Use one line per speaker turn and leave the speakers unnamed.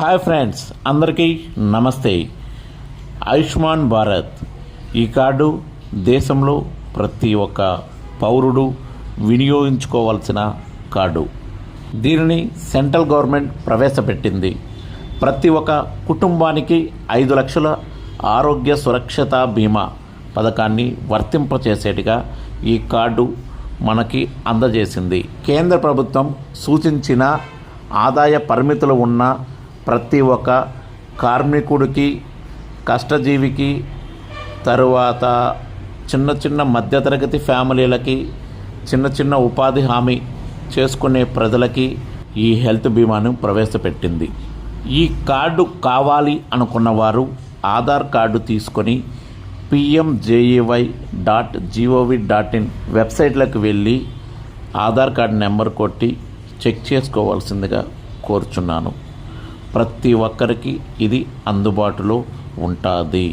Hi friends అందరికీ నమస్తే. ఆయుష్మాన్ భారత్ ఈ కార్డు దేశంలో ప్రతి ఒక్క పౌరుడు వినియోగించుకోవాల్సిన కార్డు. దీనిని సెంట్రల్ గవర్నమెంట్ ప్రవేశపెట్టింది. ప్రతి ఒక్క కుటుంబానికి ఐదు లక్షల ఆరోగ్య సురక్షత బీమా పథకాన్ని వర్తింపచేసేట్టుగా ఈ కార్డు మనకి అందజేసింది. కేంద్ర ప్రభుత్వం సూచించిన ఆదాయ పరిమితులు ఉన్న ప్రతి ఒక్క కార్మికుడికి కష్టజీవికి తరువాత చిన్న చిన్న మధ్యతరగతి ఫ్యామిలీలకి చిన్న చిన్న ఉపాధి హామీ చేసుకునే ప్రజలకి ఈ హెల్త్ బీమాను ప్రవేశపెట్టింది. ఈ కార్డు కావాలి అనుకున్న వారు ఆధార్ కార్డు తీసుకొని PMJAY dot gov dot in వెబ్సైట్లకు వెళ్ళి ఆధార్ కార్డు నెంబర్ కొట్టి చెక్ చేసుకోవాల్సిందిగా కోరుచున్నాను. ప్రతి ఒక్కరికి ఇది అందుబాటులో ఉంటుంది.